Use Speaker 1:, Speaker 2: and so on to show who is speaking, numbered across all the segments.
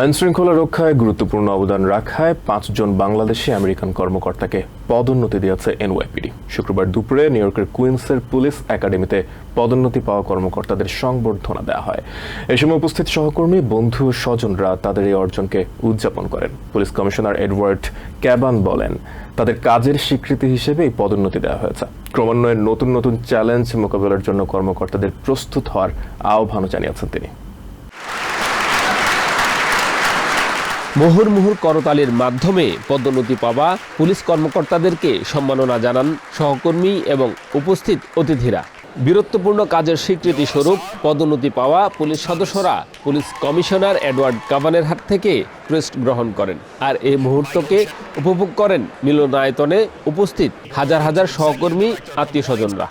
Speaker 1: আইনশৃঙ্খলা রক্ষায় গুরুত্বপূর্ণ অবদান রাখায় পাঁচজন বাংলাদেশি আমেরিকান কর্মকর্তাকে পদোন্নতি দিয়েছে এনওয়াইপিডি। শুক্রবার দুপুরে নিউ ইয়র্কের কুইন্সের পুলিশ একাডেমিতে পদোন্নতি পাওয়া কর্মকর্তাদের সংবর্ধনা দেওয়া হয়। এ সময় উপস্থিত সহকর্মী, বন্ধু, স্বজনরা তাদের এই অর্জনকে উদযাপন করেন। পুলিশ কমিশনার এডওয়ার্ড ক্যাবান বলেন, তাদের কাজের স্বীকৃতি হিসেবে এই পদোন্নতি দেওয়া হয়েছে। ক্রমান্বয়ে নতুন নতুন চ্যালেঞ্জ মোকাবেলার জন্য কর্মকর্তাদের প্রস্তুত হওয়ার আহ্বানও জানিয়েছেন তিনি।
Speaker 2: মুহুর্মুহুর করতালির মাধ্যমে পদোন্নতি পাওয়া পুলিশ কর্মকর্তাদেরকে সম্মাননা জানান সহকর্মী এবং উপস্থিত অতিথিরা। বীরত্বপূর্ণ কাজের স্বীকৃতি স্বরূপ পদোন্নতি পাওয়া পুলিশ সদস্যরা পুলিশ কমিশনার এডওয়ার্ড কাভানের হাত থেকে ক্রেস্ট গ্রহণ করেন আর এই মুহূর্তকে উপভোগ করেন মিলনায়তনে উপস্থিত হাজার হাজার সহকর্মী, আত্মীয় স্বজনরা।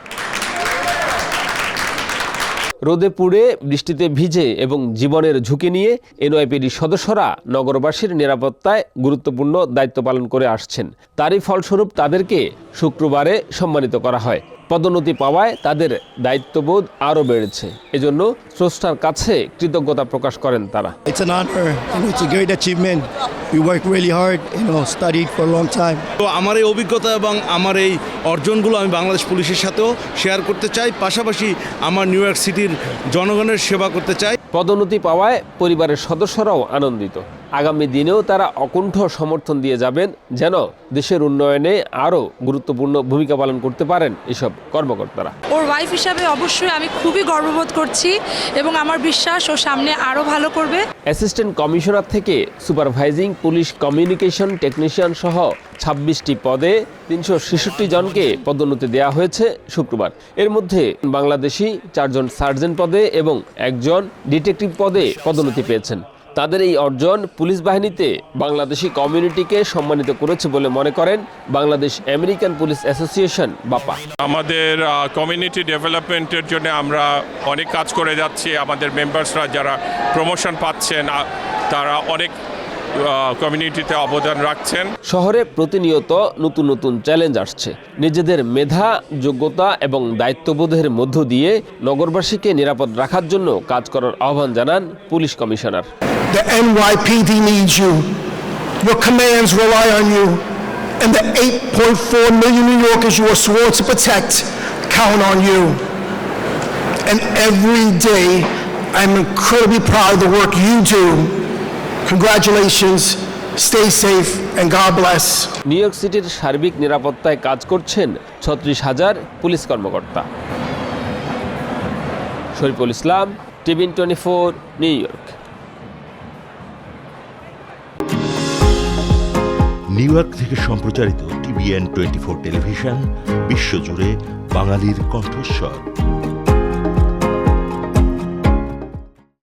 Speaker 2: রোদে পুড়ে, বৃষ্টিতে ভিজে এবং জীবনের ঝুঁকি নিয়ে এনওয়াইপিডির সদস্যরা নগরবাসীর নিরাপত্তায় গুরুত্বপূর্ণ দায়িত্ব পালন করে আসছেন। তারই ফলস্বরূপ তাদেরকে শুক্রবারে সম্মানিত করা হয়। পদোন্নতি পাওয়ায় তাদের দায়িত্ববোধ আরও বেড়েছে। এজন্য স্রষ্টার কাছে কৃতজ্ঞতা প্রকাশ করেন তারা।
Speaker 3: It's an honor and it's a great achievement. We worked really hard, you know, studied for a long time.
Speaker 4: তো আমার এই অভিজ্ঞতা এবং আমার এই অর্জনগুলো আমি বাংলাদেশ পুলিশের সাথেও শেয়ার করতে চাই। পাশাপাশি আমার নিউ ইয়র্ক সিটির জনগণের সেবা করতে চাই।
Speaker 2: পদোন্নতি পাওয়ায় পরিবারের সদস্যরাও আনন্দিত। আগামী দিনেও তারা অকুণ্ঠ সমর্থন দিয়ে যাবেন যেন দেশের উন্নয়নে আরও গুরুত্বপূর্ণ ভূমিকা পালন করতে পারেন এসব কর্মকর্তারা।
Speaker 5: ওর ওয়াইফ হিসাবে অবশ্যই আমি খুবই গর্ববোধ করছি এবং আমার বিশ্বাস ও সামনে আরও ভালো করবে।
Speaker 2: অ্যাসিস্ট্যান্ট কমিশনার থেকে সুপারভাইজিং পুলিশ কমিউনিকেশন টেকনিশিয়ান সহ ছাব্বিশটি পদে তিনশো ছেষট্টি জনকে পদোন্নতি দেওয়া হয়েছে শুক্রবার। এর মধ্যে বাংলাদেশি চারজন সার্জেন্ট পদে এবং একজন ডিটেকটিভ পদে পদোন্নতি পেয়েছেন। তাদের এই অর্জন পুলিশ বাহিনীতে বাংলাদেশি কমিউনিটিকে সম্মানিত করেছে বলে মনে করেন বাংলাদেশ আমেরিকান পুলিশ অ্যাসোসিয়েশন বাপা
Speaker 6: আমাদের কমিউনিটি ডেভেলপমেন্টের জন্য আমরা অনেক কাজ করে যাচ্ছি। আমাদের মেম্বার্সরা যারা প্রমোশন পাচ্ছেন তারা অনেক কমিউনিটিতে অবদান রাখছেন
Speaker 2: শহরে প্রতিনিয়ত নতুন নতুন চ্যালেঞ্জ আসছে নিজেদের মেধা যোগ্যতা এবং দায়িত্ববোধের মধ্য দিয়ে নগরবাসীকে নিরাপদ রাখার জন্য কাজ করার আহ্বান জানান police commissioner
Speaker 7: The NYPD needs you. Your commands rely on you. And the 8.4 million New Yorkers you are sworn to protect count on you. And every day, I'm incredibly proud of the work you do. Congratulations, stay safe, and God bless.
Speaker 2: New York সিটির সার্বিক নিরাপত্তায় কাজ করছেন ছত্রিশ হাজার police কর্মকর্তা। Shariful Islam TVN twenty four New York.
Speaker 8: New York থেকে সম্প্রচারিত টিভিএন টোয়েন্টি ফোর টেলিভিশন বিশ্বজুড়ে বাঙালির কণ্ঠস্বর।